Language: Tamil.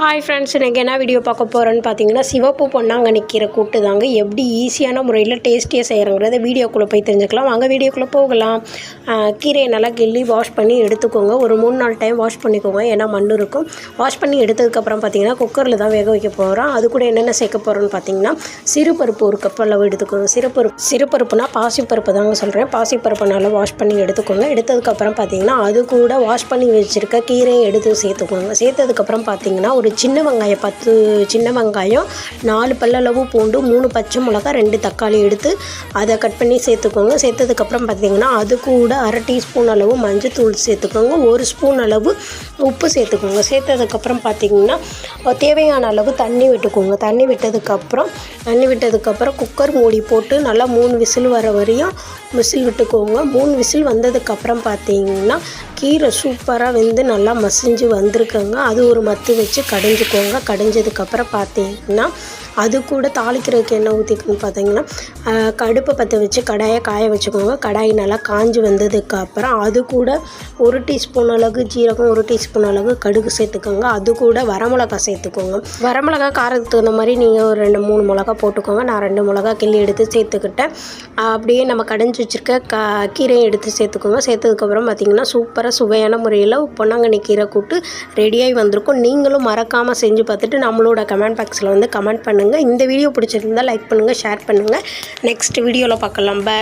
ஹாய் ஃப்ரெண்ட்ஸ் இன்றைக்கி என்ன வீடியோ பார்க்க போகிறேன்னு பார்த்தீங்கன்னா சிவப்பு பொன்னாங்கண்ணி கீரை கூட்டு தாங்க. எப்படி ஈஸியான முறையில் டேஸ்டியாக செய்கிறங்கிறத வீடியோக்குள்ளே போய் தெரிஞ்சுக்கலாம். வாங்க வீடியோக்குள்ளே போகலாம். கீரையை நல்லா கிள்ளி வாஷ் பண்ணி எடுத்துக்கோங்க. ஒரு மூணு நாலு டைம் வாஷ் பண்ணிக்கோங்க. ஏன்னா மண் இருக்கும். வாஷ் பண்ணி எடுத்ததுக்கப்புறம் பார்த்தீங்கன்னா குக்கரில் தான் வேக வைக்க போகிறோம் அது கூட என்னென்ன சேர்க்க போகிறோன்னு பார்த்தீங்கன்னா சிறுபருப்பு ஒரு கப் அளவு எடுத்துக்கோங்க. சிறுபருப்பு சிறுபருப்புனா பாசிப்பருப்பு தாங்க சொல்கிறேன் பாசிப்பருப்பு நல்லா வாஷ் பண்ணி எடுத்துக்கோங்க. எடுத்ததுக்கப்புறம் பார்த்தீங்கன்னா அது கூட வாஷ் பண்ணி வச்சுருக்க கீரையை எடுத்து சேர்த்துக்கோங்க. சேர்த்ததுக்கப்புறம் பார்த்தீங்கன்னா ஒரு சின்ன வெங்காயம் பத்து சின்ன வெங்காயம் நாலு பல்லளவு பூண்டு மூணு பச்சை மிளகாய் ரெண்டு தக்காளி எடுத்து அதை கட் பண்ணி சேர்த்துக்கோங்க. சேர்த்ததுக்கப்புறம் பார்த்தீங்கன்னா அது கூட அரை டீஸ்பூன் அளவு மஞ்சத்தூள் சேர்த்துக்கோங்க. ஒரு ஸ்பூன் அளவு உப்பு சேர்த்துக்கோங்க. சேர்த்ததுக்கப்புறம் பார்த்தீங்கன்னா தேவையான அளவு தண்ணி விட்டுக்கோங்க. தண்ணி விட்டதுக்கப்புறம் தண்ணி விட்டதுக்கப்புறம் குக்கர் மூடி போட்டு நல்லா மூணு விசில் வர வரையும் விசில் விட்டுக்கோங்க. மூணு விசில் வந்ததுக்கப்புறம் பார்த்தீங்கன்னா கீரை சூப்பராக வெந்து நல்லா மசிஞ்சு வந்திருக்குங்க. அது ஒரு மத்து வச்சு கடைஞ்சிக்கோங்க. கடைஞ்சதுக்கப்புறம் பார்த்தீங்கன்னா அது கூட தாளிக்கிறதுக்கு என்ன ஊற்றிக்கணும் பார்த்தீங்கன்னா கடுப்பை பற்ற வச்சு கடாயை காய வச்சுக்கோங்க. கடாய் நல்லா காஞ்சி வந்ததுக்கப்புறம் அது கூட ஒரு டீஸ்பூன் அளவு ஜீரகம் ஒரு டீஸ்பூன் அளவு கடுகு சேர்த்துக்கோங்க. அது கூட வரமிளகா சேர்த்துக்கோங்க. வரமிளகா காரத்துக்கு தகுந்த மாதிரி நீங்கள் ஒரு ரெண்டு மூணு மிளகா போட்டுக்கோங்க. நான் ரெண்டு மிளகா கிள்ளி எடுத்து சேர்த்துக்கிட்டேன். அப்படியே நம்ம கடைஞ்சி வச்சுருக்க க கீரையும் எடுத்து சேர்த்துக்கோங்க. சேர்த்ததுக்கப்புறம் பார்த்தீங்கன்னா சூப்பராக சுவையான முறையில் பொன்னாங்கண்ணி கீரை கூட்டு ரெடியாகி வந்திருக்கும். நீங்களும் மறக்காமல் செஞ்சு பார்த்துட்டு நம்மளோட கமெண்ட் பாக்ஸில் வந்து கமெண்ட் பண்ணுங்கள் இந்த வீடியோ பிடிச்சிருந்தா லைக் பண்ணுங்கள் ஷேர் பண்ணுங்கள் நெக்ஸ்ட் வீடியோவில் பார்க்கலாம். பை